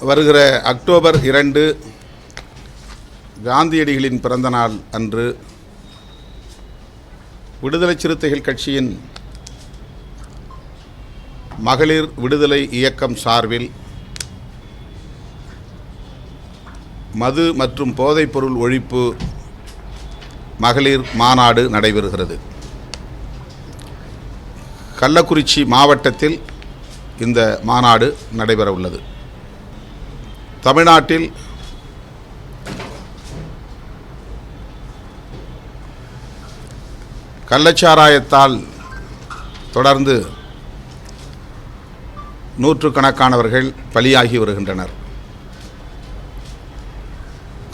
வருகிற அக்டோபர் இரண்டு காந்தியடிகளின் பிறந்தநாள் அன்று விடுதலை சிறுத்தைகள் கட்சியின் மகளிர் விடுதலை இயக்கம் சார்பில் மது மற்றும் போதைப்பொருள் ஒழிப்பு மகளிர் மாநாடு நடைபெறுகிறது. கள்ளக்குறிச்சி மாவட்டத்தில் இந்த மாநாடு நடைபெற உள்ளது தமிழ்நாட்டில் கள்ளச்சாராயத்தால் தொடர்ந்து நூற்றுக்கணக்கானவர்கள் பலியாகி வருகின்றனர்.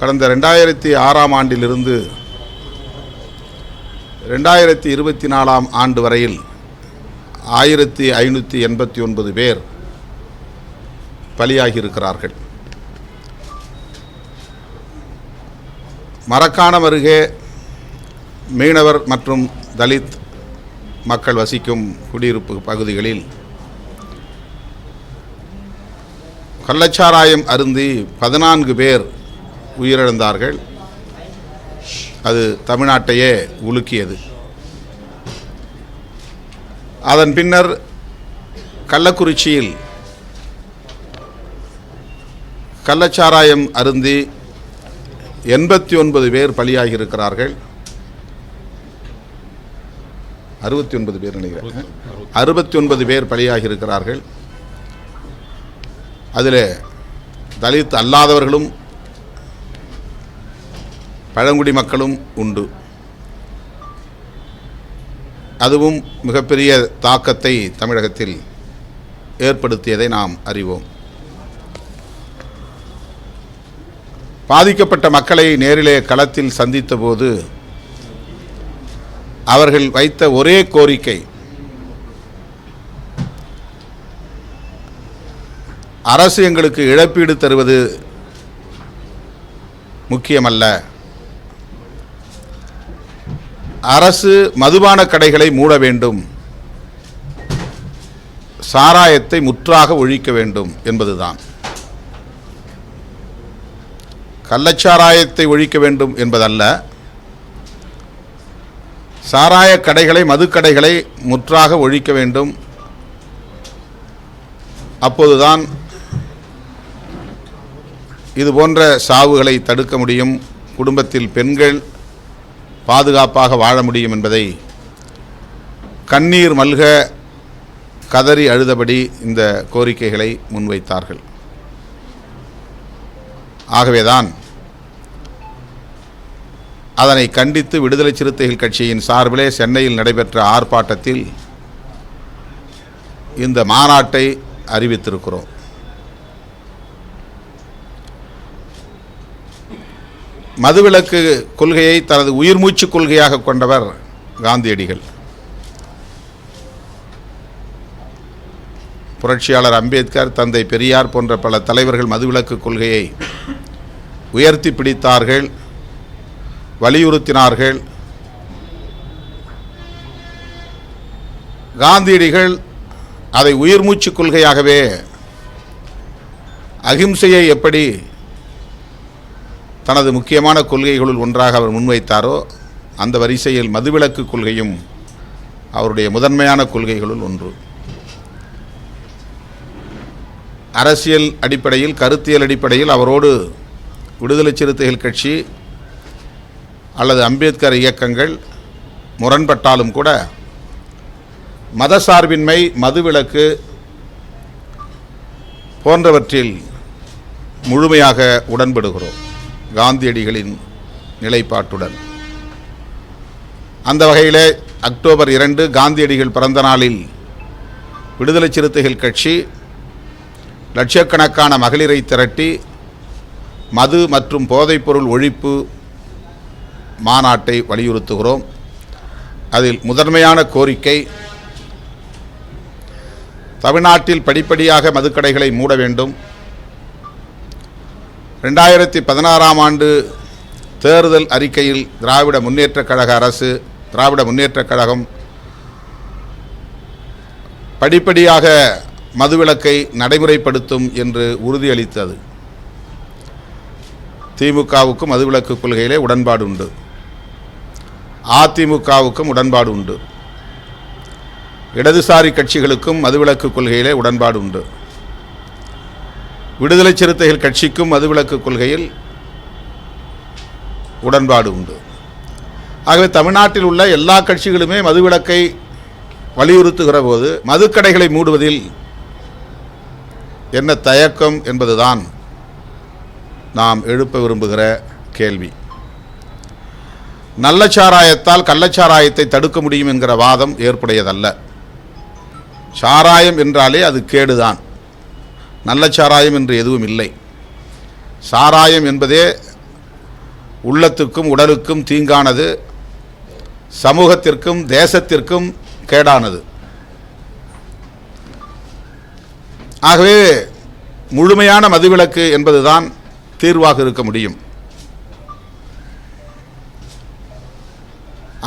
கடந்த ரெண்டாயிரத்தி ஆறாம் ஆண்டிலிருந்து ரெண்டாயிரத்தி இருபத்தி நாலாம் ஆண்டு வரையில் ஆயிரத்தி ஐநூற்றி எண்பத்தி ஒன்பது பேர் பலியாகியிருக்கிறார்கள் மரக்காணம் அருகே மீனவர் மற்றும் தலித் மக்கள் வசிக்கும் குடியிருப்பு பகுதிகளில் கள்ளச்சாராயம் அருந்தி பதினான்கு பேர் உயிரிழந்தார்கள். அது தமிழ்நாட்டையே உலுக்கியது. அதன் பின்னர் கள்ளக்குறிச்சியில் கள்ளச்சாராயம் அருந்தி எண்பத்தி ஒன்பது பேர் பலியாகி இருக்கிறார்கள் அறுபத்தி ஒன்பது பேர் நினைக்கிறேன். அறுபத்தி ஒன்பது பேர் பலியாகி இருக்கிறார்கள் அதில் தலித் அல்லாதவர்களும் பழங்குடி மக்களும் உண்டு. அதுவும் மிகப்பெரிய தாக்கத்தை தமிழகத்தில் ஏற்படுத்தியதை நாம் அறிவோம். பாதிக்கப்பட்ட மக்களை நேரிலே களத்தில் சந்தித்தபோது அவர்கள் வைத்த ஒரே கோரிக்கை அரசு எங்களுக்கு இழப்பீடு தருவது முக்கியமல்ல. அரசு மதுபான கடைகளை மூட வேண்டும். சாராயத்தை முற்றாக ஒழிக்க வேண்டும் என்பதுதான். கள்ளச்சாராயத்தை ஒழிக்க வேண்டும் என்பதல்ல. சாராய கடைகளை மதுக்கடைகளை முற்றாக ஒழிக்க வேண்டும். அப்போதுதான் இது போன்ற சாவுகளை தடுக்க முடியும். குடும்பத்தில் பெண்கள் பாதுகாப்பாக வாழ முடியும் என்பதை கண்ணீர் மல்க கதறி அழுதபடி இந்த கோரிக்கைகளை முன்வைத்தார்கள். ஆகவேதான் அதனை கண்டித்து விடுதலை சிறுத்தைகள் கட்சியின் சார்பிலே சென்னையில் நடைபெற்ற ஆர்ப்பாட்டத்தில் இந்த மாநாட்டை அறிவித்திருக்கிறோம். மதுவிலக்கு கொள்கையை தனது உயிர்மூச்சு கொள்கையாக கொண்டவர் காந்தியடிகள். புரட்சியாளர் அம்பேத்கர் தந்தை பெரியார் போன்ற பல தலைவர்கள் மதுவிலக்கு கொள்கையை உயர்த்தி பிடித்தார்கள். வலியுறுத்தினார்கள். காந்தியடிகள் அதை உயிர்மூச்சு கொள்கையாகவே அகிம்சையை எப்படி தனது முக்கியமான கொள்கைகளுள் ஒன்றாக அவர் முன்வைத்தாரோ அந்த வரிசையில் மதுவிலக்கு கொள்கையும் அவருடைய முதன்மையான கொள்கைகளுள் ஒன்று. அரசியல் அடிப்படையில் கருத்தியல் அடிப்படையில் அவரோடு விடுதலை சிறுத்தைகள் கட்சி அல்லது அம்பேத்கர் இயக்கங்கள் முரண்பட்டாலும் கூட மதசார்பின்மை மதுவிலக்கு போன்றவற்றில் முழுமையாக உடன்படுகிறோம் காந்தியடிகளின் நிலைப்பாட்டுடன். அந்த வகையிலே அக்டோபர் இரண்டு காந்தியடிகள் பிறந்த நாளில் விடுதலை சிறுத்தைகள் கட்சி லட்சக்கணக்கான மகளிரை திரட்டி மது மற்றும் போதைப்பொருள் ஒழிப்பு மாநாட்டை வலியுறுத்துகிறோம். அதில் முதன்மையான கோரிக்கை தமிழ்நாட்டில் படிப்படியாக மதுக்கடைகளை மூட வேண்டும். ரெண்டாயிரத்தி பதினாறாம் ஆண்டு தேர்தல் அறிக்கையில் திராவிட முன்னேற்றக் கழக அரசு திராவிட முன்னேற்றக் கழகம் படிப்படியாக மதுவிலக்கை நடைமுறைப்படுத்தும் என்று உறுதியளித்தது. திமுகவுக்கும் மதுவிலக்கு கொள்கையிலே உடன்பாடு உண்டு. அதிமுகவுக்கும் உடன்பாடு உண்டு. இடதுசாரி கட்சிகளுக்கும் மதுவிலக்கு கொள்கையிலே உடன்பாடு உண்டு. விடுதலை சிறுத்தைகள் கட்சிக்கும் மதுவிலக்கு கொள்கையில் உடன்பாடு உண்டு. ஆகவே தமிழ்நாட்டில் உள்ள எல்லா கட்சிகளுமே மதுவிலக்கை வலியுறுத்துகிற போது மதுக்கடைகளை மூடுவதில் என்ன தயக்கம் என்பதுதான் நாம் எழுப்ப விரும்புகிற கேள்வி. நல்ல சாராயத்தால் கள்ளச்சாராயத்தை தடுக்க முடியும் என்கிற வாதம் ஏற்புடையதல்ல. சாராயம் என்றாலே அது கேடுதான். நல்ல சாராயம் என்று எதுவும் இல்லை. சாராயம் என்பதே உள்ளத்துக்கும் உடலுக்கும் தீங்கானது சமூகத்திற்கும் தேசத்திற்கும் கேடானது. ஆகவே முழுமையான மதுவிலக்கு என்பதுதான் தீர்வாக இருக்க முடியும்.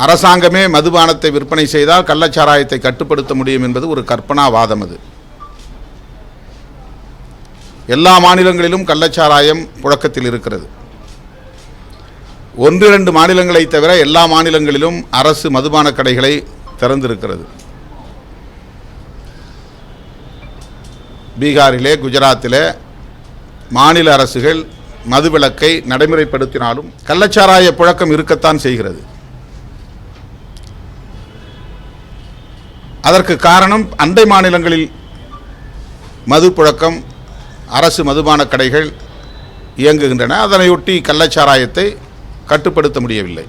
அரசாங்கமே மதுபானத்தை விற்பனை செய்தால் கள்ளச்சாராயத்தை கட்டுப்படுத்த முடியும் என்பது ஒரு கற்பனாவாதம் அது. எல்லா மாநிலங்களிலும் கள்ளச்சாராயம் புழக்கத்தில் இருக்கிறது. ஒன்று இரண்டு மாநிலங்களை தவிர எல்லா மாநிலங்களிலும் அரசு மதுபான கடைகளை திறந்திருக்கிறது. பீகாரிலே குஜராத்திலே மாநில அரசுகள் மதுவிலக்கை நடைமுறைப்படுத்தினாலும் கள்ளச்சாராய புழக்கம் இருக்கத்தான் செய்கிறது. அதற்கு காரணம் அண்டை மாநிலங்களில் மது புழக்கம் அரசு மதுபான கடைகள் இயங்குகின்றன. அதனையொட்டி கள்ளச்சாராயத்தை கட்டுப்படுத்த முடியவில்லை.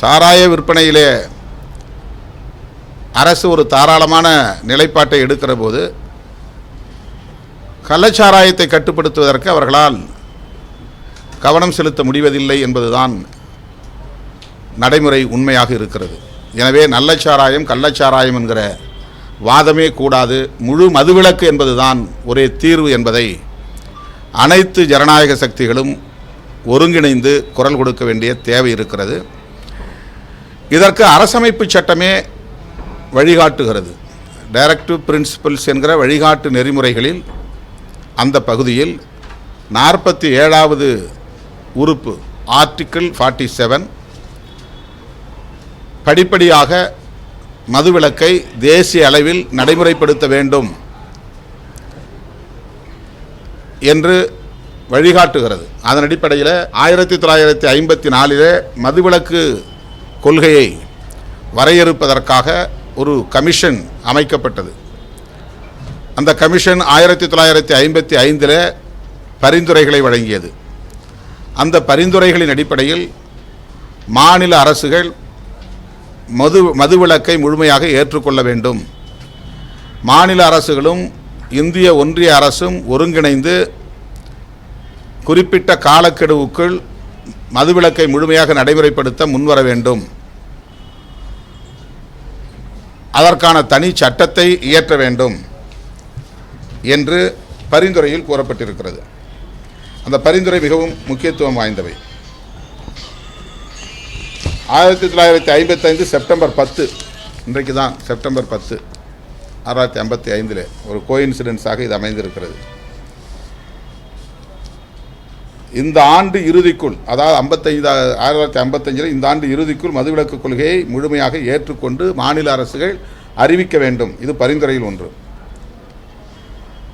சாராய விற்பனையிலே அரசு ஒரு தாராளமான நிலைப்பாட்டை எடுக்கிற போது கள்ளச்சாராயத்தை கட்டுப்படுத்துவதற்கு அவர்களால் கவனம் செலுத்த முடிவதில்லை என்பதுதான் நடைமுறை உண்மையாக இருக்கிறது. எனவே நல்ல சாராயம் கள்ளச்சாராயம் என்கிற வாதமே கூடாது. முழு மதுவிலக்கு என்பதுதான் ஒரே தீர்வு என்பதை அனைத்து ஜனநாயக சக்திகளும் ஒருங்கிணைந்து குரல் கொடுக்க வேண்டிய தேவை இருக்கிறது. இதற்கு அரசமைப்பு சட்டமே வழிகாட்டுகிறது. டைரக்டிவ் பிரின்சிபல்ஸ் என்கிற வழிகாட்டு நெறிமுறைகளில் அந்த பகுதியில் நாற்பத்தி ஏழாவது உறுப்பு ஆர்டிக்கிள் ஃபார்ட்டி செவன் படிப்படியாக மதுவிலக்கை தேசிய அளவில் நடைமுறைப்படுத்த வேண்டும் என்று வழிகாட்டுகிறது. அதன் அடிப்படையில் ஆயிரத்தி தொள்ளாயிரத்தி ஐம்பத்தி நாலிலே மதுவிலக்கு கொள்கையை வரையறுப்பதற்காக ஒரு கமிஷன் அமைக்கப்பட்டது. அந்த கமிஷன் ஆயிரத்தி தொள்ளாயிரத்தி ஐம்பத்தி ஐந்தில் பரிந்துரைகளை வழங்கியது. அந்த பரிந்துரைகளின் அடிப்படையில் மாநில அரசுகள் மது மதுவிலக்கை முழுமையாக ஏற்றுக்கொள்ள வேண்டும். மாநில அரசுகளும் இந்திய ஒன்றிய அரசும் ஒருங்கிணைந்து குறிப்பிட்ட காலக்கெடுவுக்குள் மதுவிலக்கை முழுமையாக நடைமுறைப்படுத்த முன்வர வேண்டும். அதற்கான தனி சட்டத்தை இயற்ற வேண்டும் என்று பரிந்துரையில் கூறப்பட்டிருக்கிறது. அந்த பரிந்துரை மிகவும் முக்கியத்துவம் வாய்ந்தவை. ஆயிரத்தி தொள்ளாயிரத்தி ஐம்பத்தைந்து செப்டம்பர் பத்து. இன்றைக்கு தான் செப்டம்பர் பத்து. ஆறாயிரத்தி ஐம்பத்தி ஐந்தில் ஒரு கோயின்சிடென்ஸாக இது அமைந்திருக்கிறது. இந்த ஆண்டு இறுதிக்குள் அதாவது ஐம்பத்தைந்து ஆயிரத்தி தொள்ளாயிரத்தி ஐம்பத்தஞ்சில் இந்த ஆண்டு இறுதிக்குள் மதுவிலக்கு கொள்கையை முழுமையாக ஏற்றுக்கொண்டு மாநில அரசுகள் அறிவிக்க வேண்டும். இது பரிந்துரையில் ஒன்று.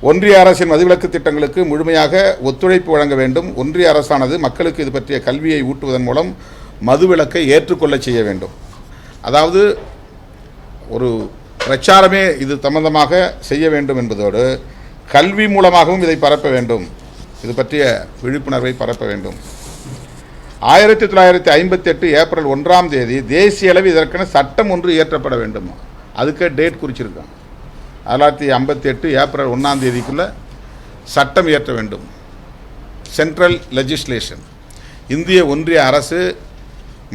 ஒன்றிய அரசின் மதுவிலக்கு திட்டங்களுக்கு முழுமையாக ஒத்துழைப்பு வழங்க வேண்டும். ஒன்றிய அரசானது மக்களுக்கு இது பற்றிய கல்வியை ஊட்டுவதன் மூலம் மதுவிலக்கை ஏற்றுக்கொள்ள செய்ய வேண்டும். அதாவது ஒரு பிரச்சாரமே இது சம்பந்தமாக செய்ய வேண்டும் என்பதோடு கல்வி மூலமாகவும் இதை பரப்ப வேண்டும். இது பற்றிய விழிப்புணர்வை பரப்ப வேண்டும். ஆயிரத்தி தொள்ளாயிரத்தி ஐம்பத்தி எட்டு ஏப்ரல் ஒன்றாம் தேதி தேசிய அளவில் இதற்கென சட்டம் ஒன்று இயற்றப்பட வேண்டும். அதுக்கே டேட் குறிச்சிருக்காங்க. தொள்ளாயிரத்தி ஐம்பத்தி எட்டு ஏப்ரல் ஒன்றாம் தேதிக்குள்ளே சட்டம் இயற்ற வேண்டும். Central legislation. இந்திய ஒன்றிய அரசு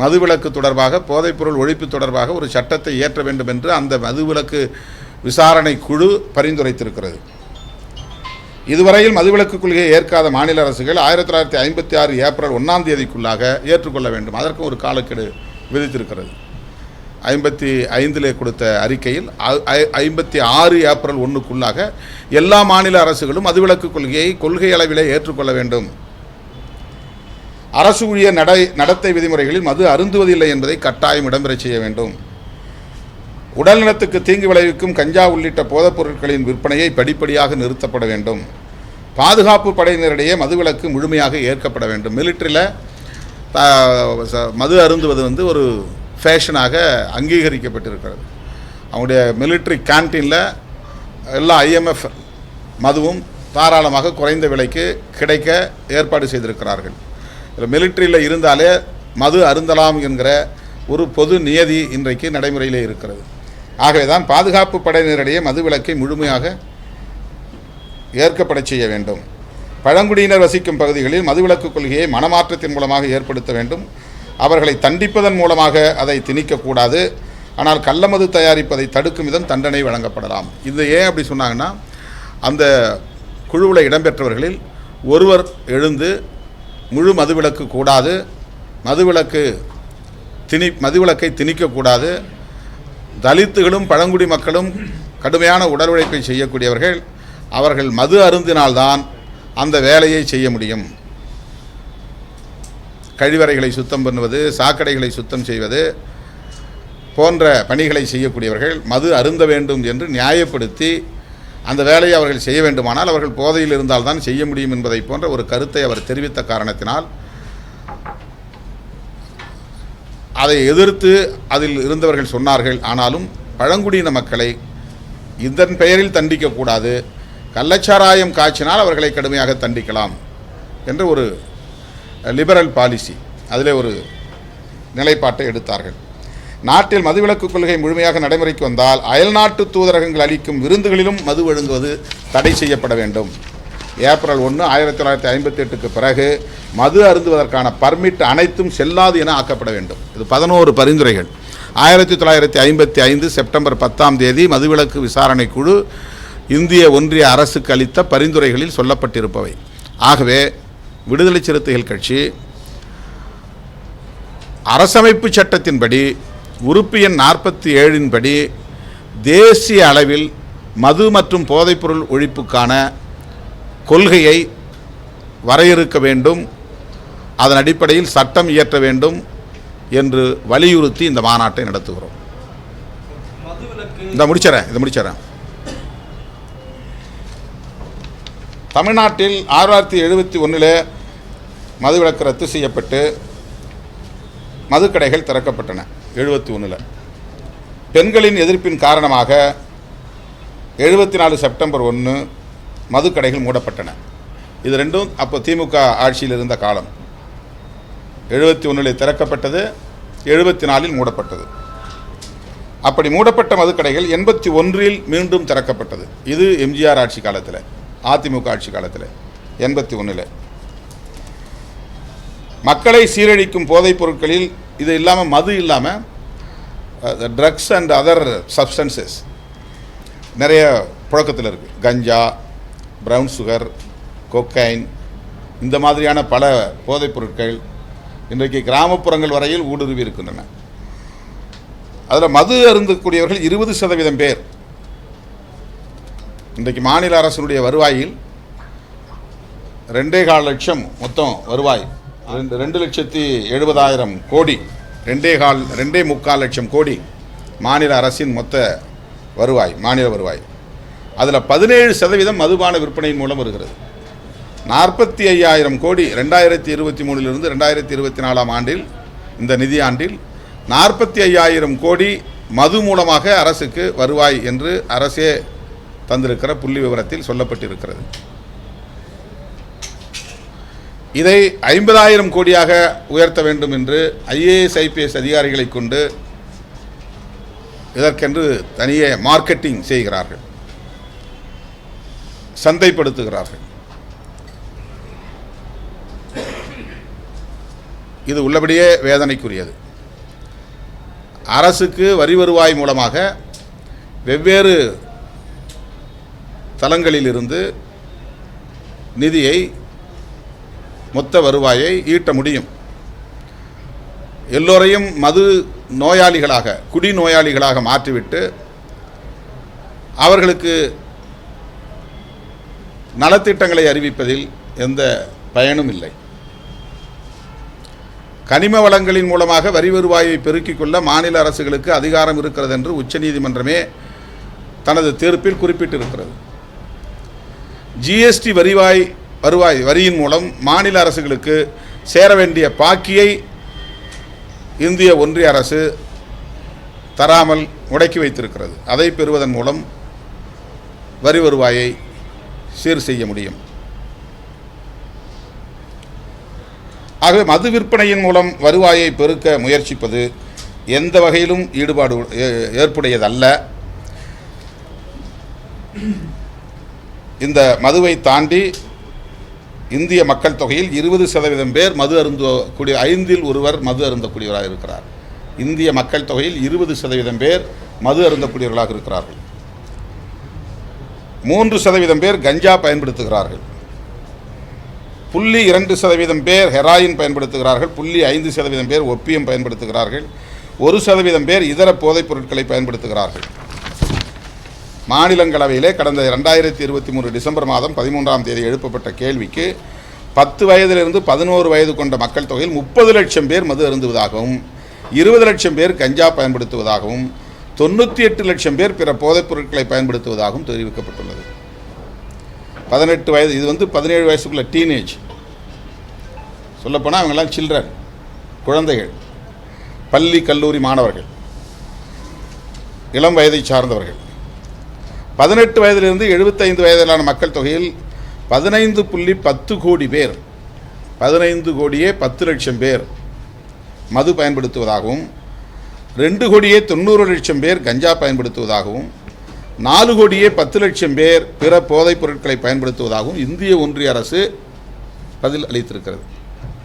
மதுவிலக்கு தொடர்பாக போதைப்பொருள் ஒழிப்பு தொடர்பாக ஒரு சட்டத்தை இயற்ற வேண்டும் என்று அந்த மதுவிலக்கு விசாரணை குழு பரிந்துரைத்திருக்கிறது. இதுவரையில் மதுவிலக்கு கொள்கையை ஏற்காத மாநில அரசுகள் ஆயிரத்தி தொள்ளாயிரத்தி ஐம்பத்தி ஆறு ஏப்ரல் ஒன்றாம் தேதிக்குள்ளாக ஏற்றுக்கொள்ள வேண்டும். அதற்கும் ஒரு காலக்கெடு விதித்திருக்கிறது. ஐம்பத்தி ஐந்திலே கொடுத்த அறிக்கையில் ஐம்பத்தி ஆறு ஏப்ரல் ஒன்றுக்குள்ளாக எல்லா மாநில அரசுகளும் மதுவிலக்கு கொள்கையை கொள்கை அளவிலே ஏற்றுக்கொள்ள வேண்டும். அரசு ஊழியர் நடை நடத்தை விதிமுறைகளில் மது அருந்துவதில்லை என்பதை கட்டாயம் இடம்பெறச் செய்ய வேண்டும். உடல்நலத்துக்கு தீங்கு விளைவிக்கும் கஞ்சா உள்ளிட்ட போதைப் பொருட்களின் விற்பனையை படிப்படியாக நிறுத்தப்பட வேண்டும். பாதுகாப்பு படையினரிடையே மதுவிலக்கு முழுமையாக ஏற்கப்பட வேண்டும். மிலிட்டரியில் மது அருந்துவது வந்து ஒரு ஃபேஷனாக அங்கீகரிக்கப்பட்டிருக்கிறது. அவங்களுடைய மிலிட்ரி கேன்டீனில் எல்லா ஐஎம்எஃப் மதுவும் தாராளமாக குறைந்த விலைக்கு கிடைக்க ஏற்பாடு செய்திருக்கிறார்கள். இல்லை மிலிட்ரியில் இருந்தாலே மது அருந்தலாம் என்கிற ஒரு பொது நியதி இன்றைக்கு நடைமுறையில் இருக்கிறது. ஆகவே தான் பாதுகாப்பு படையினரிடையே மது விலக்கை முழுமையாக ஏற்கப்படச் செய்ய வேண்டும். பழங்குடியினர் வசிக்கும் பகுதிகளில் மதுவிலக்கு கொள்கையை மனமாற்றத்தின் மூலமாக ஏற்படுத்த வேண்டும். அவர்களை தண்டிப்பதன் மூலமாக அதை திணிக்கக்கூடாது ஆனால் கள்ளமது தயாரிப்பதை தடுக்கும் விதம் தண்டனை வழங்கப்படலாம். இது ஏன் அப்படி சொன்னாங்கன்னா அந்த குழுவில் இடம்பெற்றவர்களில் ஒருவர் எழுந்து முழு மதுவிலக்கு கூடாது. மதுவிலக்கு திணி மதுவிலக்கை திணிக்கக்கூடாது. தலித்துகளும் பழங்குடி மக்களும் கடுமையான உடல் உழைப்பை செய்யக்கூடியவர்கள் அவர்கள் மது அருந்தினால்தான் அந்த வேலையை செய்ய முடியும். கழிவறைகளை சுத்தம் பண்ணுவது சாக்கடைகளை சுத்தம் செய்வது போன்ற பணிகளை செய்யக்கூடியவர்கள் மது அருந்த வேண்டும் என்று நியாயப்படுத்தி அந்த வேலையை அவர்கள் செய்ய வேண்டுமானால் அவர்கள் போதையில் இருந்தால்தான் செய்ய முடியும் என்பதை போன்ற ஒரு கருத்தை அவர் தெரிவித்த காரணத்தினால் அதை எதிர்த்து அதில் இருந்தவர்கள் சொன்னார்கள். ஆனாலும் பழங்குடியின மக்களை இதன் பெயரில் தண்டிக்கக்கூடாது. கள்ளச்சாராயம் காய்ச்சினால் அவர்களை கடுமையாக தண்டிக்கலாம் என்ற ஒரு லிபரல் பாலிசி அதிலே ஒரு நிலைப்பாட்டை எடுத்தார்கள். நாட்டில் மதுவிலக்கு கொள்கை முழுமையாக நடைமுறைக்கு வந்தால் அயல்நாட்டு தூதரகங்கள் அளிக்கும் விருந்துகளிலும் மது வழங்குவது தடை செய்யப்பட வேண்டும். ஏப்ரல் ஒன்று ஆயிரத்தி தொள்ளாயிரத்தி ஐம்பத்தி எட்டுக்கு பிறகு மது அருந்துவதற்கான பர்மிட் அனைத்தும் செல்லாது என ஆக்கப்பட வேண்டும். இது பதினோரு பரிந்துரைகள். ஆயிரத்தி தொள்ளாயிரத்தி ஐம்பத்தி ஐந்து செப்டம்பர் பத்தாம் தேதி மதுவிலக்கு விசாரணை குழு இந்திய ஒன்றிய அரசுக்கு அளித்த பரிந்துரைகளில் சொல்லப்பட்டிருப்பவை. ஆகவே விடுதலை சிறுத்தைகள் கட்சி அரசமைப்பு சட்டத்தின்படி உறுப்பு எண் நாற்பத்தி ஏழின்படி தேசிய அளவில் மது மற்றும் போதைப்பொருள் ஒழிப்புக்கான கொள்கையை வரையறுக்க வேண்டும். அதன் அடிப்படையில் சட்டம் இயற்ற வேண்டும் என்று வலியுறுத்தி இந்த மாநாட்டை நடத்துகிறோம். இந்த முடிச்சிடறேன் இதை முடிச்சிடறேன் தமிழ்நாட்டில் ஆயிரத்தி தொள்ளாயிரத்தி எழுபத்தி ஒன்றில் மதுவிலக்கு ரத்து செய்யப்பட்டு மதுக்கடைகள் திறக்கப்பட்டன. எழுபத்தி ஒன்றில் பெண்களின் எதிர்ப்பின் காரணமாக எழுபத்தி நாலு செப்டம்பர் ஒன்று மதுக்கடைகள் மூடப்பட்டன. இது ரெண்டும் அப்போ திமுக ஆட்சியில் இருந்த காலம். எழுபத்தி ஒன்றில் திறக்கப்பட்டது எழுபத்தி நாலில் மூடப்பட்டது. அப்படி மூடப்பட்ட மதுக்கடைகள் எண்பத்தி ஒன்றில் மீண்டும் திறக்கப்பட்டது. இது எம்ஜிஆர் ஆட்சி காலத்தில் அதிமுக ஆட்சி காலத்தில் எண்பத்தி ஒன்றில் மக்களை சீரழிக்கும் போதைப் பொருட்களில் இது இல்லாமல் மது இல்லாமல் ட்ரக்ஸ் அண்ட் அதர் சப்ஸ்டன்சஸ் நிறைய புழக்கத்தில் இருக்குது கஞ்சா ப்ரௌன் சுகர் கொக்கைன் இந்த மாதிரியான பல போதைப் பொருட்கள் இன்றைக்கு கிராமப்புறங்கள் வரையில் ஊடுருவி இருக்கின்றன. அதில் மது அருந்தக்கூடியவர்கள் இருபது சதவீதம் பேர். இன்றைக்கு மாநில அரசினுடைய வருவாயில் ரெண்டே கால் லட்சம் மொத்தம் வருவாய். ரெண்டு ரெண்டு லட்சத்தி எழுபதாயிரம் கோடி ரெண்டே கால் ரெண்டே முக்கால் லட்சம் கோடி மாநில அரசின் மொத்த வருவாய் மாநில வருவாய். அதில் பதினேழு சதவீதம் மதுபான விற்பனையின் மூலம் வருகிறது. நாற்பத்தி ஐயாயிரம் கோடி ரெண்டாயிரத்தி இருபத்தி மூணிலிருந்து ரெண்டாயிரத்தி இருபத்தி நாலாம் ஆண்டில் இந்த நிதியாண்டில் நாற்பத்தி ஐயாயிரம் கோடி மது மூலமாக அரசுக்கு வருவாய் என்று அரசே தந்திருக்கிற புள்ளி விவரத்தில் சொல்லப்பட்டிருக்கிறது. இதை ஐம்பதாயிரம் கோடியாக உயர்த்த வேண்டும் என்று ஐஏஎஸ் ஐபிஎஸ் அதிகாரிகளை கொண்டு இதற்கென்று தனியே மார்க்கெட்டிங் செய்கிறார்கள். சந்தைப்படுத்துகிறார்கள். இது உள்ளபடியே வேதனைக்குரியது. அரசுக்கு வரி வருவாய் மூலமாக வெவ்வேறு தளங்களிலிருந்து நிதியை மொத்த வருவாயை ஈட்ட முடியும். எல்லோரையும் மது நோயாளிகளாக குடி நோயாளிகளாக மாற்றிவிட்டு அவர்களுக்கு நலத்திட்டங்களை அறிவிப்பதில் எந்த பயனும் இல்லை. கனிம வளங்களின் மூலமாக வரி வருவாயை பெருக்கிக் கொள்ள மாநில அரசுகளுக்கு அதிகாரம் இருக்கிறது என்று உச்சநீதிமன்றமே தனது தீர்ப்பில் குறிப்பிட்டிருக்கிறது. ஜிஎஸ்டி வரிவாய் வருவாய் வரியின் மூலம் மாநில அரசுகளுக்கு சேர வேண்டிய பாக்கியை இந்திய ஒன்றிய அரசு தராமல் முடக்கி வைத்திருக்கிறது. அதை பெறுவதன் மூலம் வரி வருவாயை சீர் செய்ய முடியும். ஆகவே மது விற்பனையின் மூலம் வருவாயை பெருக்க முயற்சிப்பது எந்த வகையிலும் ஈடுபாடு ஏ- ஏற்புடையதல்ல. இந்த மதுவை தாண்டி இந்திய மக்கள் தொகையில் இருபது சதவீதம் பேர் மது அருந்தக்கூடிய ஐந்தில் ஒருவர் மது அருந்தக்கூடியவராக இருக்கிறார். இந்திய மக்கள் தொகையில் இருபது சதவீதம் பேர் மது அருந்தக்கூடியவர்களாக இருக்கிறார்கள். மூன்று சதவீதம் பேர் கஞ்சா பயன்படுத்துகிறார்கள். புள்ளி இரண்டு சதவீதம் பேர் ஹெராயின் பயன்படுத்துகிறார்கள். புள்ளி ஐந்து சதவீதம் பேர் ஒப்பியம் பயன்படுத்துகிறார்கள். ஒரு சதவீதம் பேர் இதர போதைப் பொருட்களை பயன்படுத்துகிறார்கள். மாநிலங்களவையிலே கடந்த ரெண்டாயிரத்தி இருபத்தி மூணு டிசம்பர் மாதம் பதிமூன்றாம் தேதி எழுப்பப்பட்ட கேள்விக்கு பத்து வயதிலிருந்து பதினோரு வயது கொண்ட மக்கள் தொகையில் முப்பது லட்சம் பேர் மது அருந்துவதாகவும் இருபது லட்சம் பேர் கஞ்சா பயன்படுத்துவதாகவும் தொண்ணூற்றி எட்டு லட்சம் பேர் பிற போதைப் பொருட்களை பயன்படுத்துவதாகவும் தெரிவிக்கப்பட்டுள்ளது. பதினெட்டு வயது இது வந்து பதினேழு வயசுக்குள்ள டீனேஜ் சொல்லப்போனால் அவங்கெல்லாம் சில்ட்ரன் குழந்தைகள் பள்ளி கல்லூரி மாணவர்கள் இளம் வயதை சார்ந்தவர்கள். பதினெட்டு வயதிலிருந்து எழுபத்தைந்து வயதிலான மக்கள் தொகையில் பதினைந்து புள்ளி பத்து கோடி பேர் பதினைந்து கோடியே பத்து லட்சம் பேர் மது பயன்படுத்துவதாகவும் ரெண்டு கோடியே தொண்ணூறு லட்சம் பேர் கஞ்சா பயன்படுத்துவதாகவும் நாலு கோடியே பத்து லட்சம் பேர் பிற போதைப் பொருட்களை பயன்படுத்துவதாகவும் இந்திய ஒன்றிய அரசு பதில் அளித்திருக்கிறது.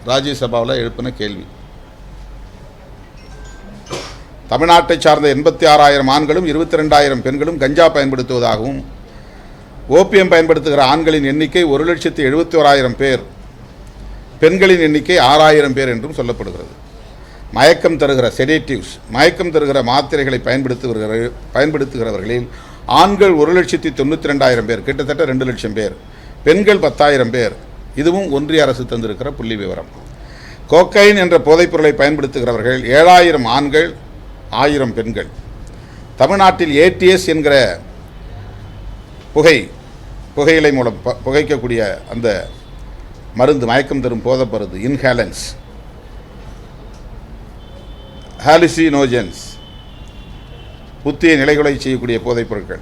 ராஜ்யசபாவில் எழுப்பின கேள்வி. தமிழ்நாட்டை சார்ந்த எண்பத்தி ஆறாயிரம் ஆண்களும் இருபத்தி ரெண்டாயிரம் பெண்களும் கஞ்சா பயன்படுத்துவதாகவும் ஓபியம் பயன்படுத்துகிற ஆண்களின் எண்ணிக்கை ஒரு லட்சத்து எழுபத்தி ஓராயிரம் பேர் பெண்களின் எண்ணிக்கை ஆறாயிரம் பேர் என்றும் சொல்லப்படுகிறது. மயக்கம் தருகிற செடேட்டிவ்ஸ் மயக்கம் தருகிற மாத்திரைகளை பயன்படுத்துகிற பயன்படுத்துகிறவர்களில் ஆண்கள் ஒரு லட்சத்தி தொண்ணூற்றி ரெண்டாயிரம் பேர் கிட்டத்தட்ட ரெண்டு லட்சம் பேர் பெண்கள் பத்தாயிரம் பேர். இதுவும் ஒன்றிய அரசு தந்திருக்கிற புள்ளி விவரம். கோக்கைன் என்ற போதைப்பொருளை பயன்படுத்துகிறவர்கள் ஏழாயிரம் ஆண்கள் ஆயிரம் பெண்கள். தமிழ்நாட்டில் ஏடிஎஸ் என்கிற புகை புகையிலை மூலம் ப- புகைக்கக்கூடிய அந்த மருந்து மயக்கம் தரும் போதைப் மருந்து இன்ஹேலன்ஸ் ஹாலிசினோஜன்ஸ் புத்திய நிலைகளை செய்யக்கூடிய போதைப் பொருட்கள்.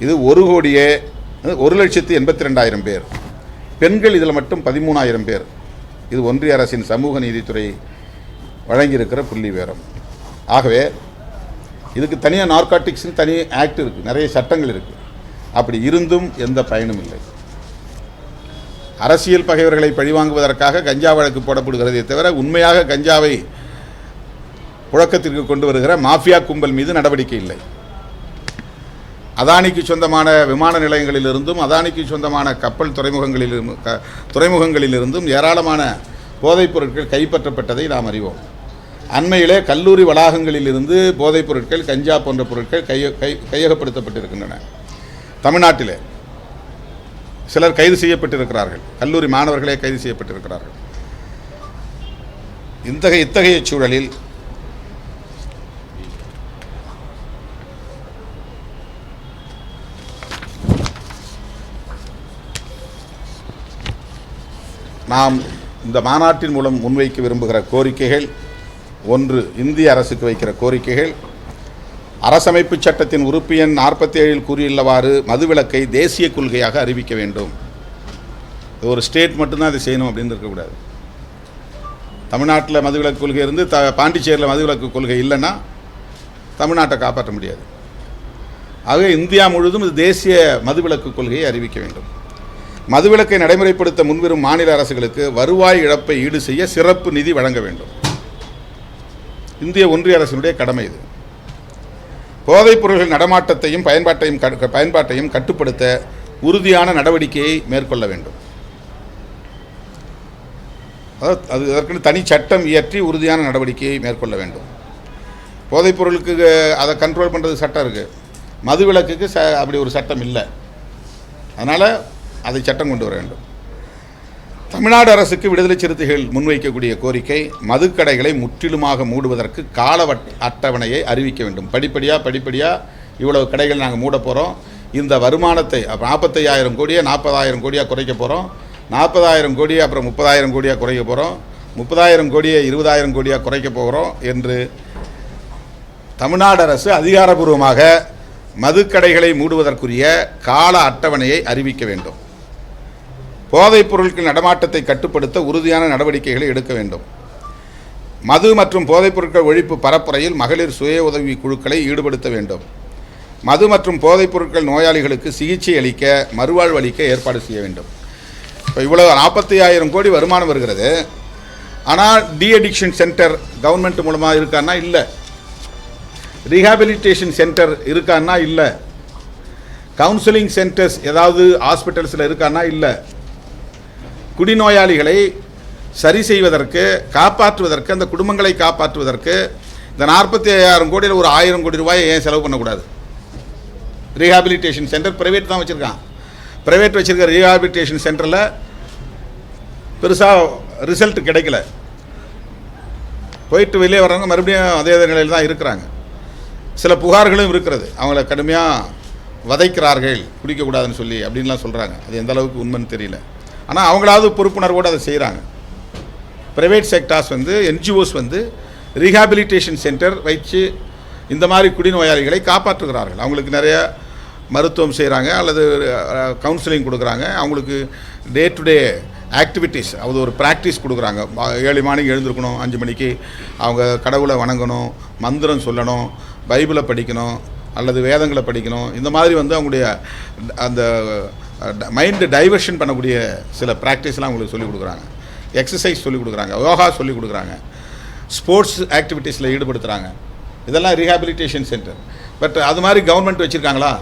இது ஒரு கோடியே ஒரு லட்சத்து எண்பத்தி ரெண்டாயிரம் பேர். பெண்கள் இதில் மட்டும் பதிமூணாயிரம் பேர். இது ஒன்றிய அரசின் சமூக நீதித்துறை வழங்கியிருக்கிற புள்ளி விவரம் ஆகவே இதுக்கு தனியாக நார்காட்டிக்ஸ்னு தனி ஆக்ட் இருக்குது நிறைய சட்டங்கள் இருக்குது அப்படி இருந்தும் எந்த பயனும் இல்லை. அரசியல் பகைவர்களை பழிவாங்குவதற்காக கஞ்சா வழக்கு போடப்படுகிறதே தவிர உண்மையாக கஞ்சாவை புழக்கத்திற்கு கொண்டு வருகிற மாஃபியா கும்பல் மீது நடவடிக்கை இல்லை. அதானிக்கு சொந்தமான விமான நிலையங்களிலிருந்தும் அதானிக்கு சொந்தமான கப்பல் துறைமுகங்களிலிருந்தும் க- துறைமுகங்களிலிருந்தும் ஏராளமான போதைப் பொருட்கள் கைப்பற்றப்பட்டதை நாம் அறிவோம். அண்மையிலே கல்லூரி வளாகங்களிலிருந்து போதைப் பொருட்கள் கஞ்சா போன்ற பொருட்கள் கைய கை கையகப்படுத்தப்பட்டிருக்கின்றன. தமிழ்நாட்டிலே சிலர் கைது செய்யப்பட்டிருக்கிறார்கள். கல்லூரி மாணவர்களே கைது செய்யப்பட்டிருக்கிறார்கள். இத்தகைய இத்தகைய சூழலில் நாம் இந்த மாநாட்டின் மூலம் முன்வைக்க விரும்புகிற கோரிக்கைகள் ஒன்று இந்திய அரசுக்கு வைக்கிற கோரிக்கைகள். அரசமைப்பு சட்டத்தின் உறுப்பு எண் நாற்பத்தி ஏழில் கூறியுள்ளவாறு மதுவிலக்கை தேசிய கொள்கையாக அறிவிக்க வேண்டும். இது ஒரு ஸ்டேட் மட்டும்தான் அதை செய்யணும் அப்படின்னு இருக்கக்கூடாது தமிழ்நாட்டில் மதுவிலக்கு கொள்கை இருந்து த பாண்டிச்சேரியில் மதுவிலக்கு கொள்கை இல்லைன்னா தமிழ்நாட்டை காப்பாற்ற முடியாது. ஆகவே இந்தியா முழுவதும் இது தேசிய மதுவிலக்கு கொள்கையை அறிவிக்க வேண்டும். மதுவிலக்கை நடைமுறைப்படுத்த முன்வரும் மாநில அரசுகளுக்கு வருவாய் இழப்பை ஈடு செய்ய சிறப்பு நிதி வழங்க வேண்டும். இந்திய ஒன்றிய அரசினுடைய கடமை இது. போதைப் பொருள்கள் நடமாட்டத்தையும் பயன்பாட்டையும் பயன்பாட்டையும் கட்டுப்படுத்த உறுதியான நடவடிக்கையை மேற்கொள்ள வேண்டும். அது அதற்குன்னு தனி சட்டம் இயற்றி உறுதியான நடவடிக்கையை மேற்கொள்ள வேண்டும். போதைப் பொருளுக்கு அதை கண்ட்ரோல் பண்ணுறது சட்டம் இருக்குது மதுவிலக்குக்கு ச அப்படி ஒரு சட்டம் இல்லை. அதனால் அதை சட்டம் கொண்டு வர வேண்டும். தமிழ்நாடு அரசுக்கு விடுதலை சிறுத்தைகள் முன்வைக்கக்கூடிய கோரிக்கை மதுக்கடைகளை முற்றிலுமாக மூடுவதற்கு கால வட்- அட்டவணையை அறிவிக்க வேண்டும். படிப்படியாக படிப்படியாக இவ்வளவு கடைகள் நாங்கள் மூட போகிறோம் இந்த வருமானத்தை நாற்பத்தையாயிரம் கோடியை நாற்பதாயிரம் கோடியாக குறைக்க போகிறோம் நாற்பதாயிரம் கோடி அப்புறம் முப்பதாயிரம் கோடியாக குறைக்க போகிறோம் முப்பதாயிரம் கோடியை இருபதாயிரம் கோடியாக குறைக்க போகிறோம் என்று தமிழ்நாடு அரசு அதிகாரப்பூர்வமாக மதுக்கடைகளை மூடுவதற்குரிய கால அட்டவணையை அறிவிக்க வேண்டும். போதைப் பொருட்கள் நடமாட்டத்தை கட்டுப்படுத்த உறுதியான நடவடிக்கைகளை எடுக்க வேண்டும். மது மற்றும் போதைப் பொருட்கள் ஒழிப்பு பரப்புரையில் மகளிர் சுய உதவி குழுக்களை ஈடுபடுத்த வேண்டும். மது மற்றும் போதைப் பொருட்கள் நோயாளிகளுக்கு சிகிச்சை அளிக்க மறுவாழ்வு அளிக்க ஏற்பாடு செய்ய வேண்டும். இப்போ இவ்வளோ நாற்பத்தி ஆயிரம் கோடி வருமானம் வருகிறது. ஆனால் டி அடிக்ஷன் சென்டர் கவர்மெண்ட் மூலமாக இருக்கான்னா இல்லை. ரீஹாபிலிட்டேஷன் சென்டர் இருக்கான்னா இல்லை. கவுன்சிலிங் சென்டர்ஸ் ஏதாவது ஹாஸ்பிட்டல்ஸில் இருக்கான்னா இல்லை. குடிநோயாளிகளை சரி செய்வதற்கு காப்பாற்றுவதற்கு அந்த குடும்பங்களை காப்பாற்றுவதற்கு இந்த நாற்பத்தி ஐயாயிரம் கோடியில் ஒரு ஆயிரம் கோடி ரூபாயை ஏன் செலவு பண்ணக்கூடாது? ரீஹாபிலிட்டேஷன் சென்டர் ப்ரைவேட் தான் வச்சுருக்கான். ப்ரைவேட் வச்சுருக்க ரீஹாபிலிட்டேஷன் சென்டரில் பெருசாக ரிசல்ட் கிடைக்கல. போயிட்டு வெளியே வர்றவங்க மறுபடியும் அதே அதே நிலையில் தான் இருக்கிறாங்க. சில புகார்களும் இருக்கிறது. அவங்கள கடுமையாக வதைக்கிறார்கள் குடிக்கக்கூடாதுன்னு சொல்லி அப்படின்லாம் சொல்கிறாங்க அது எந்த அளவுக்கு உண்மைன்னு தெரியல. ஆனால் அவங்களாவது பொறுப்புணர்வோடு அதை செய்கிறாங்க ப்ரைவேட் செக்டார்ஸ் வந்து என்ஜிஓஸ் வந்து ரீஹாபிலிட்டேஷன் சென்டர் வச்சு இந்த மாதிரி குடிநோயாளிகளை காப்பாற்றுகிறார்கள். அவங்களுக்கு நிறைய மருத்துவம் செய்கிறாங்க அல்லது கவுன்சிலிங் கொடுக்குறாங்க. அவங்களுக்கு டே டு டே ஆக்டிவிட்டீஸ் அது ஒரு ப்ராக்டிஸ் கொடுக்குறாங்க. ஏழு மணிக்கு எழுந்திருக்கணும் அஞ்சு மணிக்கு அவங்க கடவுளை வணங்கணும் மந்திரம் சொல்லணும் பைபிளை படிக்கணும் அல்லது வேதங்களை படிக்கணும். இந்த மாதிரி வந்து அவங்களுடைய அந்த மைண்டு டைவர்ஷன் பண்ணக்கூடிய சில ப்ராக்டிஸ்லாம் அவங்களுக்கு சொல்லிக் கொடுக்குறாங்க. எக்ஸசைஸ் சொல்லிக் கொடுக்குறாங்க. யோகா சொல்லிக் கொடுக்குறாங்க. ஸ்போர்ட்ஸ் ஆக்டிவிட்டீஸில் ஈடுபடுத்துகிறாங்க இதெல்லாம் ரீஹாபிலிட்டேஷன் சென்டர் பட் அது மாதிரி கவர்மெண்ட் வச்சுருக்காங்களா?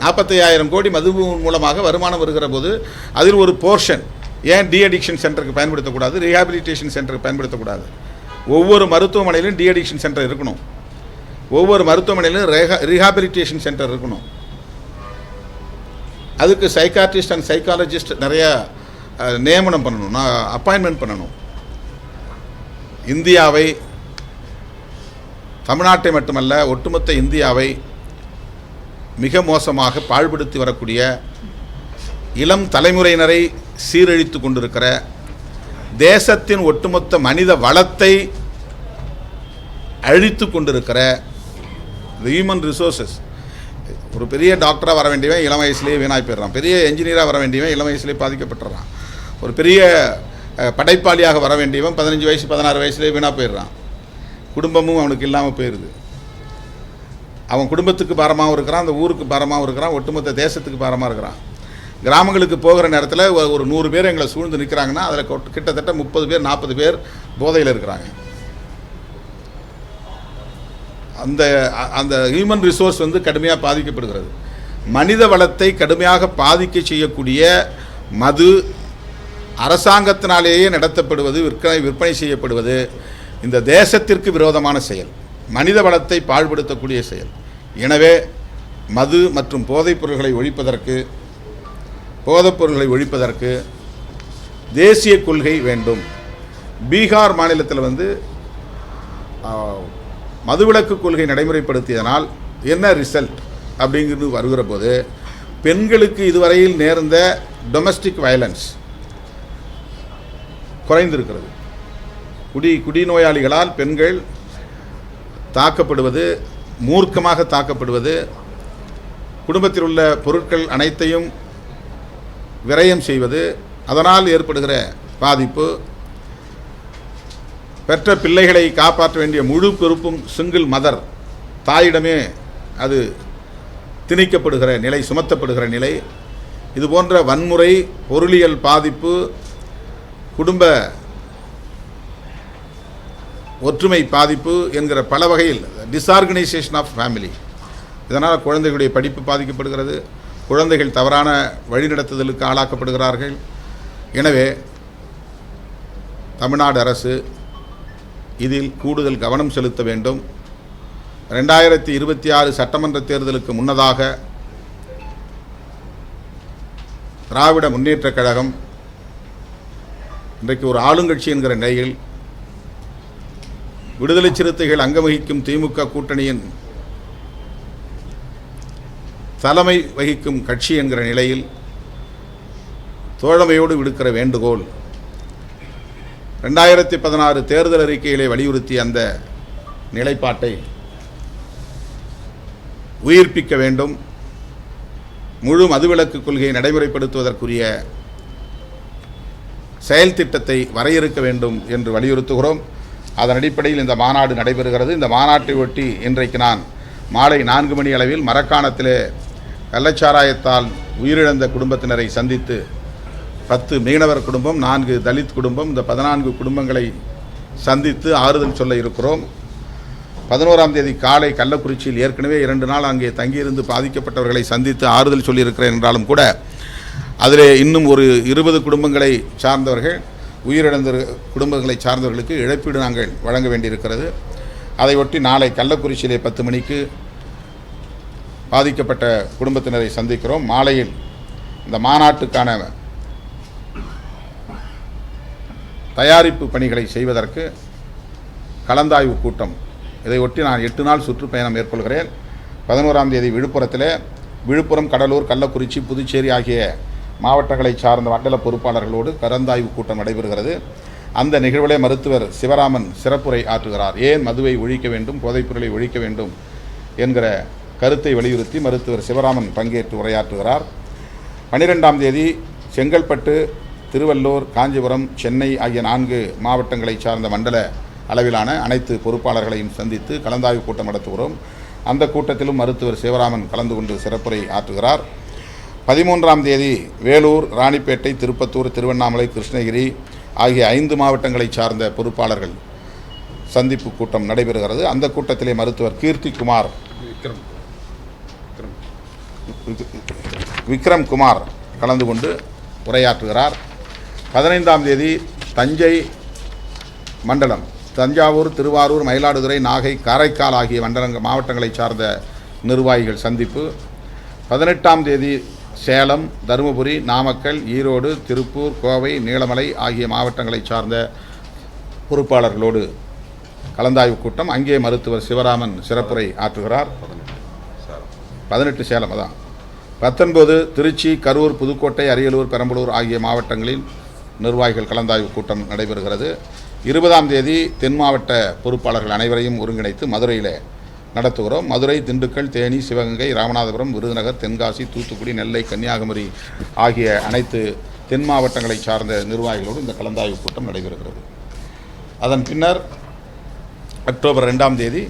நாற்பத்தையாயிரம் கோடி மது மூலமாக வருமானம் வருகிற போது அதில் ஒரு போர்ஷன் ஏன் டி அடிக்ஷன் சென்டருக்கு பயன்படுத்தக்கூடாது? ரீஹாபிலிட்டேஷன் சென்டருக்கு பயன்படுத்தக்கூடாது. ஒவ்வொரு மருத்துவமனையிலும் டி அடிக்ஷன் சென்டர் இருக்கணும். ஒவ்வொரு மருத்துவமனையிலும் ரேஹா ரீஹாபிலிட்டேஷன் சென்டர் இருக்கணும். அதுக்கு சைக்காட்ரிஸ்ட் அண்ட் சைக்காலஜிஸ்ட் நிறைய நியமனம் பண்ணணும். நான் அப்பாயின்மெண்ட் பண்ணணும். இந்தியாவை தமிழ்நாட்டை மட்டுமல்ல ஒட்டுமொத்த இந்தியாவை மிக மோசமாக பாழ்படுத்தி வரக்கூடிய இளம் தலைமுறையினரை சீரழித்து கொண்டிருக்கிற தேசத்தின் ஒட்டுமொத்த மனித வளத்தை அழித்து கொண்டிருக்கிற ஹியூமன் ரிசோர்சஸ் ஒரு பெரிய டாக்டராக வர வேண்டியவன் இளம் வயசுலேயே வீணாய் போயிடுறான். பெரிய என்ஜினியராக வர வேண்டியவன் இளம் வயசுலேயே பாதிக்கப்பட்டுறான். ஒரு பெரிய படைப்பாளியாக வர வேண்டியவன் பதினஞ்சு வயசு பதினாறு வயசுலேயே வீணாக போயிடுறான். குடும்பமும் அவனுக்கு இல்லாமல் போயிடுது அவன் குடும்பத்துக்கு பாரமாகவும் இருக்கிறான் அந்த ஊருக்கு பாரமாகவும் இருக்கிறான் ஒட்டுமொத்த தேசத்துக்கு பாரமாக இருக்கிறான். கிராமங்களுக்கு போகிற நேரத்தில் ஒரு நூறு பேர் எங்களை சூழ்ந்து நிற்கிறாங்கன்னா அதில் கிட்டத்தட்ட முப்பது பேர் நாற்பது பேர் போதையில் இருக்கிறாங்க. அந்த அந்த ஹியூமன் ரிசோர்ஸ் வந்து கடுமையாக பாதிக்கப்படுகிறது. மனித வளத்தை கடுமையாக பாதிக்க செய்யக்கூடிய மது அரசாங்கத்தினாலேயே நடத்தப்படுவது விற்பனை விற்பனை செய்யப்படுவது இந்த தேசத்திற்கு விரோதமான செயல். மனித வளத்தை பாழ்படுத்தக்கூடிய செயல். எனவே மது மற்றும் போதைப் பொருள்களை ஒழிப்பதற்கு போதைப் பொருள்களை ஒழிப்பதற்கு தேசிய கொள்கை வேண்டும். பீகார் மாநிலத்தில் வந்து மதுவிலக்கு கொள்கை நடைமுறைப்படுத்தியதனால் என்ன ரிசல்ட் அப்படிங்கிறது வருகிற போது பெண்களுக்கு இதுவரையில் நேர்ந்த டொமஸ்டிக் வயலன்ஸ் குறைந்திருக்கிறது. குடி குடிநோயாளிகளால் பெண்கள் தாக்கப்படுவது மூர்க்கமாக தாக்கப்படுவது குடும்பத்தில் உள்ள பொருட்கள் அனைத்தையும் விரயம் செய்வது அதனால் ஏற்படுகிற பாதிப்பு பெற்ற பிள்ளைகளை காப்பாற்ற வேண்டிய முழு பொறுப்பும் சிங்கிள் மதர் தாயிடமே அது திணிக்கப்படுகிற நிலை சுமத்தப்படுகிற நிலை. இது போன்ற வன்முறை பொருளியல் பாதிப்பு குடும்ப ஒற்றுமை பாதிப்பு என்கிற பல வகையில் டிஸ்ஆர்கனைசேஷன் ஆஃப் ஃபேமிலி இதனால் குழந்தைகளுடைய படிப்பு பாதிக்கப்படுகிறது. குழந்தைகள் தவறான வழிநடத்துதலுக்கு ஆளாக்கப்படுகிறார்கள். எனவே தமிழ்நாடு அரசு இதில் கூடுதல் கவனம் செலுத்த வேண்டும். ரெண்டாயிரத்தி இருபத்தி ஆறு சட்டமன்ற தேர்தலுக்கு முன்னதாக திராவிட முன்னேற்றக் கழகம் இன்றைக்கு ஒரு ஆளுங்கட்சி என்கிற நிலையில் விடுதலை சிறுத்தைகள் அங்கவகிக்கும் திமுக கூட்டணியின் தலைமை வகிக்கும் கட்சி என்கிற நிலையில் தோழமையோடு விடுக்கிற வேண்டுகோள். ரெண்டாயிரத்தி பதினாறு தேர்தல் அறிக்கையிலே வலியுறுத்திய அந்த நிலைப்பாட்டை உயிர்ப்பிக்க வேண்டும். முழு மதுவிலக்கு கொள்கையை நடைமுறைப்படுத்துவதற்குரிய செயல் திட்டத்தை வரையறுக்க வேண்டும் என்று வலியுறுத்துகிறோம். அதன் அடிப்படையில் இந்த மாநாடு நடைபெறுகிறது. இந்த மாநாட்டை ஒட்டி இன்றைக்கு நான் மாலை நான்கு மணி அளவில் மரக்காணத்திலே கள்ளச்சாராயத்தால் உயிரிழந்த குடும்பத்தினரை சந்தித்து பத்து மீனவர் குடும்பம் நான்கு தலித் குடும்பம் இந்த பதினான்கு குடும்பங்களை சந்தித்து ஆறுதல் சொல்ல இருக்கிறோம். பதினோராம் தேதி காலை கள்ளக்குறிச்சியில் ஏற்கனவே இரண்டு நாள் அங்கே தங்கியிருந்து பாதிக்கப்பட்டவர்களை சந்தித்து ஆறுதல் சொல்லியிருக்கிறேன் என்றாலும் கூட அதிலே இன்னும் ஒரு இருபது குடும்பங்களை சார்ந்தவர்கள் உயிரிழந்த குடும்பங்களை சார்ந்தவர்களுக்கு இழப்பீடு நாங்கள் வழங்க வேண்டியிருக்கிறது. அதையொட்டி நாளை கள்ளக்குறிச்சியிலே பத்து மணிக்கு பாதிக்கப்பட்ட குடும்பத்தினரை சந்திக்கிறோம். மாலையில் இந்த மாநாட்டுக்கான தயாரிப்பு பணிகளை செய்வதற்கு கலந்தாய்வு கூட்டம். இதை ஒட்டி நான் எட்டு நாள் சுற்றுப்பயணம் மேற்கொள்கிறேன். பதினோராம் தேதி விழுப்புரத்தில் விழுப்புரம் கடலூர் கள்ளக்குறிச்சி புதுச்சேரி ஆகிய மாவட்டங்களை சார்ந்த மண்டல பொறுப்பாளர்களோடு கலந்தாய்வு கூட்டம் நடைபெறுகிறது. அந்த நிகழ்விலே மருத்துவர் சிவராமன் சிறப்புரை ஆற்றுகிறார். ஏன் மதுவை ஒழிக்க வேண்டும் போதைப்பொருளை ஒழிக்க வேண்டும்? என்கிற கருத்தை வலியுறுத்தி மருத்துவர் சிவராமன் பங்கேற்று உரையாற்றுகிறார். பன்னிரெண்டாம் தேதி செங்கல்பட்டு திருவள்ளூர் காஞ்சிபுரம் சென்னை ஆகிய நான்கு மாவட்டங்களை சார்ந்த மண்டல அளவிலான அனைத்து பொறுப்பாளர்களையும் சந்தித்து கலந்தாய்வு கூட்டம் நடத்துகிறோம். அந்த கூட்டத்திலும் மருத்துவர் சிவராமன் கலந்து கொண்டு சிறப்புரை ஆற்றுகிறார். பதிமூன்றாம் தேதி வேலூர் ராணிப்பேட்டை திருப்பத்தூர் திருவண்ணாமலை கிருஷ்ணகிரி ஆகிய ஐந்து மாவட்டங்களை சார்ந்த பொறுப்பாளர்கள் சந்திப்பு கூட்டம் நடைபெறுகிறது. அந்த கூட்டத்திலே மருத்துவர் கீர்த்திகுமார் விக்ரம் குமார் கலந்து கொண்டு உரையாற்றுகிறார். பதினைந்தாம் தேதி தஞ்சை மண்டலம் தஞ்சாவூர் திருவாரூர் மயிலாடுதுறை நாகை காரைக்கால் ஆகிய மண்டலங்க மாவட்டங்களை சார்ந்த நிர்வாகிகள் சந்திப்பு. பதினெட்டாம் தேதி சேலம் தருமபுரி நாமக்கல் ஈரோடு திருப்பூர் கோவை நீலமலை ஆகிய மாவட்டங்களை சார்ந்த பொறுப்பாளர்களோடு கலந்தாய்வு கூட்டம். அங்கே மருத்துவர் சிவராமன் சிறப்புரை ஆற்றுகிறார். பதினெட்டு சேலம் அதான். பத்தொன்பது திருச்சி கரூர் புதுக்கோட்டை அரியலூர் பெரம்பலூர் ஆகிய மாவட்டங்களில் நிர்வாகிகள் கலந்தாய்வு கூட்டம் நடைபெறுகிறது. இருபதாம் தேதி தென் மாவட்ட பொறுப்பாளர்கள் அனைவரையும் ஒருங்கிணைத்து மதுரையில் நடத்துகிறோம். மதுரை திண்டுக்கல் தேனி சிவகங்கை ராமநாதபுரம் விருதுநகர் தென்காசி தூத்துக்குடி நெல்லை கன்னியாகுமரி ஆகிய அனைத்து தென் மாவட்டங்களை சார்ந்த நிர்வாகிகளோடு இந்த கலந்தாய்வு கூட்டம் நடைபெறுகிறது. அதன் பின்னர் அக்டோபர் ரெண்டாம் தேதி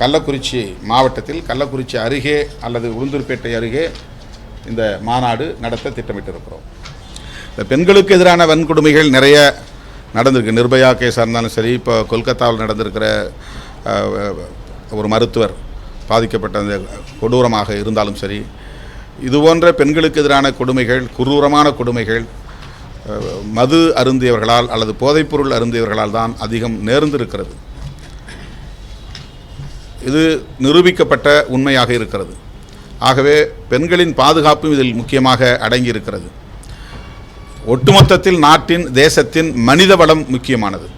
கள்ளக்குறிச்சி மாவட்டத்தில் கள்ளக்குறிச்சி அருகே அல்லது உளுந்தூர்பேட்டை அருகே இந்த மாநாடு நடத்த திட்டமிட்டிருக்கிறோம். இந்த பெண்களுக்கு எதிரான வன்கொடுமைகள் நிறைய நடந்திருக்கு. நிர்பயா கேஸாக இருந்தாலும் சரி இப்போ கொல்கத்தாவில் நடந்திருக்கிற ஒரு மருத்துவர் பாதிக்கப்பட்ட அந்த கொடூரமாக இருந்தாலும் சரி இது போன்ற பெண்களுக்கு எதிரான கொடுமைகள் குரூரமான கொடுமைகள் மது அருந்தியவர்களால் அல்லது போதைப்பொருள் அருந்தியவர்களால் தான் அதிகம் நேர்ந்திருக்கிறது. இது நிரூபிக்கப்பட்ட உண்மையாக இருக்கிறது. ஆகவே பெண்களின் பாதுகாப்பும் இதில் முக்கியமாக அடங்கி இருக்கிறது ஒட்டுமொத்தத்தில் நாட்டின் தேசத்தின் மனித வளம் முக்கியமானது.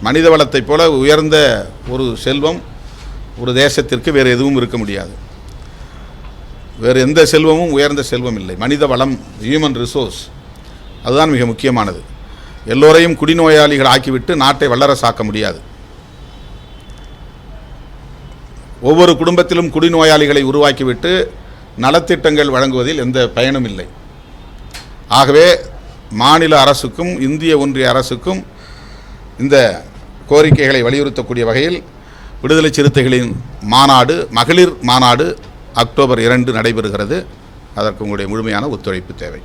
மனித வளத்தைப் போல உயர்ந்த ஒரு செல்வம் ஒரு தேசத்திற்கு வேறு எதுவும் இருக்க முடியாது. வேறு எந்த செல்வமும் உயர்ந்த செல்வம் இல்லை. மனித வளம் ஹியூமன் ரிசோர்ஸ் அதுதான் மிக முக்கியமானது. எல்லோரையும் குடிநோயாளிகள் ஆக்கிவிட்டு நாட்டை வல்லரசாக்க முடியாது. ஒவ்வொரு குடும்பத்திலும் குடிநோயாளிகளை உருவாக்கிவிட்டு நலத்திட்டங்கள் வழங்குவதில் எந்த பயனும் இல்லை. ஆகவே மாநில அரசுக்கும் இந்திய ஒன்றிய அரசுக்கும் இந்த கோரிக்கைகளை வலியுறுத்தக்கூடிய வகையில் விடுதலை சிறுத்தைகளின் மாநாடு மகளிர் மாநாடு அக்டோபர் இரண்டு நடைபெறுகிறது. அதற்கு உங்களுடைய முழுமையான ஒத்துழைப்பு தேவை.